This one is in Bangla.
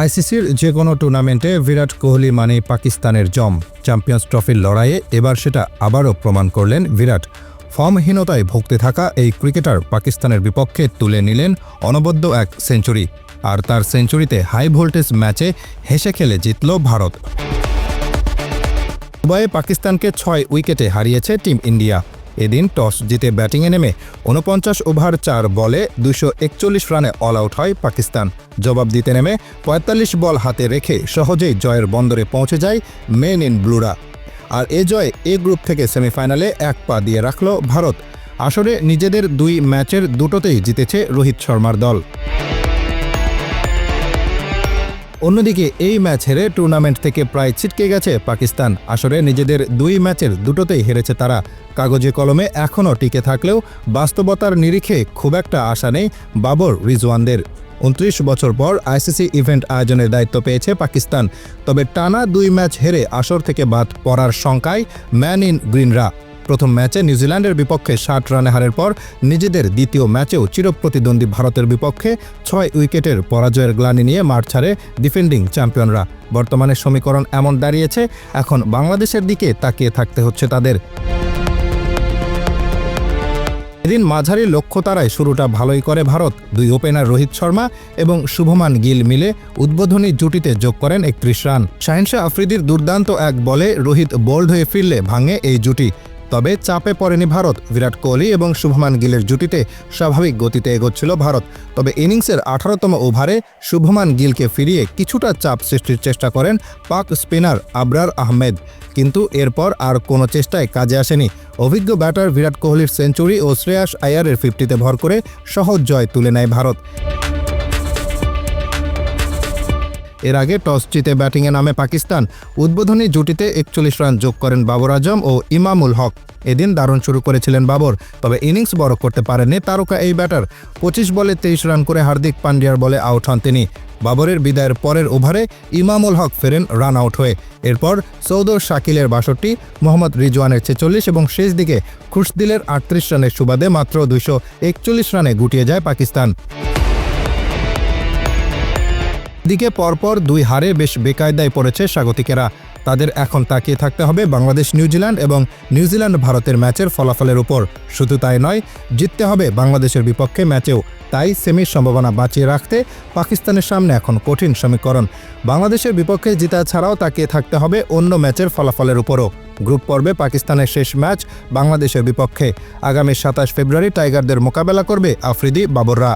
আইসিসির যে কোনো টুর্নামেন্টে বিরাট কোহলি মানে পাকিস্তানের জম। চ্যাম্পিয়ন্স ট্রফির লড়াইয়ে এবার সেটা আবারও প্রমাণ করলেন বিরাট। ফর্মহীনতায় ভুগতে থাকা এই ক্রিকেটার পাকিস্তানের বিপক্ষে তুলে নিলেন অনবদ্য এক সেঞ্চুরি। আর তার সেঞ্চুরিতে হাই ভোল্টেজ ম্যাচে হেসে খেলে জিতল ভারত। দুবাইয়ে পাকিস্তানকে ছয় উইকেটে হারিয়েছে টিম ইন্ডিয়া। এদিন টস জিতে ব্যাটিংয়ে নেমে উনপঞ্চাশ ওভার চার বলে দুশো একচল্লিশ রানে অল আউট হয় পাকিস্তান। জবাব দিতে নেমে পঁয়তাল্লিশ বল হাতে রেখে সহজেই জয়ের বন্দরে পৌঁছে যায় মেন ইন ব্লুরা আর এ জয় এ গ্রুপ থেকে সেমিফাইনালে এক পা দিয়ে রাখল ভারত। আসরে নিজেদের দুই ম্যাচের দুটোতেই জিতেছে রোহিত শর্মার দল। অন্যদিকে, এই ম্যাচ হেরে টুর্নামেন্ট থেকে প্রায় ছিটকে গেছে পাকিস্তান। আসরে নিজেদের দুই ম্যাচের দুটোতেই হেরেছে তারা। কাগজে কলমে এখনও টিকে থাকলেও বাস্তবতার নিরিখে খুব একটা আশা নেই বাবর রিজওয়ানদের। উনত্রিশ বছর পর আইসিসি ইভেন্ট আয়োজনের দায়িত্ব পেয়েছে পাকিস্তান। তবে টানা দুই ম্যাচ হেরে আসর থেকে বাদ পড়ার শঙ্কায় ম্যান ইন গ্রিনরা। প্রথম ম্যাচে নিউজিল্যান্ডের বিপক্ষে ষাট রানে হারের পর নিজেদের দ্বিতীয় ম্যাচেও চিরপ্রতিদ্বন্দ্বী ভারতের বিপক্ষে ছয় উইকেটের পরাজয়ের গ্লানি নিয়ে মাঠ ছাড়ে ডিফেন্ডিং চ্যাম্পিয়নরা। বর্তমানে সমীকরণ এমন দাঁড়িয়েছে, এখন বাংলাদেশের দিকে তাকিয়ে থাকতে হচ্ছে তাদের। এদিন মাঝারি লক্ষ্য তারায় শুরুটা ভালোই করে ভারত। দুই ওপেনার রোহিত শর্মা এবং শুভমান গিল মিলে উদ্বোধনী জুটিতে যোগ করেন একত্রিশ রান। শাহিনশাহ আফ্রিদির দুর্দান্ত এক বলে রোহিত বোল্ড হয়ে ফিরলে ভাঙে এই জুটি। তবে চাপে পড়েনি ভারত। বিরাট কোহলি এবং শুভমান গিলের জুটিতে স্বাভাবিক গতিতে এগোচ্ছিল ভারত। তবে ইনিংসের আঠারোতম ওভারে শুভমান গিলকে ফিরিয়ে কিছুটা চাপ সৃষ্টির চেষ্টা করেন পাক স্পিনার আবরার আহমেদ। কিন্তু এরপর আর কোনো চেষ্টায় কাজে আসেনি। অভিজ্ঞ ব্যাটার বিরাট কোহলির সেঞ্চুরি ও শ্রেয়াস আয়ারের ফিফটিতে ভর করে সহজ জয় তুলে নেয় ভারত। এর আগে টস জিতে ব্যাটিংয়ে নামে পাকিস্তান। উদ্বোধনী জুটিতে একচল্লিশ রান যোগ করেন বাবর আজম ও ইমামুল হক। এদিন দারুণ শুরু করেছিলেন বাবর, তবে ইনিংস বড় করতে পারেননি তারকা এই ব্যাটার। পঁচিশ বলে তেইশ রান করে হার্দিক পান্ডিয়ার বলে আউট হন তিনি। বাবরের বিদায়ের পরের ওভারে ইমামুল হক ফেরেন রান আউট হয়ে। এরপর সৌদর শাকিলের বাষট্টি, মোহাম্মদ রিজওয়ানের ছেচল্লিশ এবং শেষ দিকে খুশদিলের আটত্রিশ রানের সুবাদে মাত্র দুইশো একচল্লিশ রানে গুটিয়ে যায় পাকিস্তান। দিকে পরপর দুই হারে বেশ বেকায়দায় পড়েছে স্বাগতিকেরা। তাদের এখন তাকিয়ে থাকতে হবে বাংলাদেশ নিউজিল্যান্ড এবং নিউজিল্যান্ড ভারতের ম্যাচের ফলাফলের উপর। শুধু তাই নয়, জিততে হবে বাংলাদেশের বিপক্ষে ম্যাচেও। তাই সেমির সম্ভাবনা বাঁচিয়ে রাখতে পাকিস্তানের সামনে এখন কঠিন সমীকরণ। বাংলাদেশের বিপক্ষে জিতা ছাড়াও তাকিয়ে থাকতে হবে অন্য ম্যাচের ফলাফলের উপরও। গ্রুপ পর্বে পাকিস্তানের শেষ ম্যাচ বাংলাদেশের বিপক্ষে। আগামী সাতাশ ফেব্রুয়ারি টাইগারদের মোকাবেলা করবে আফ্রিদি বাবররা।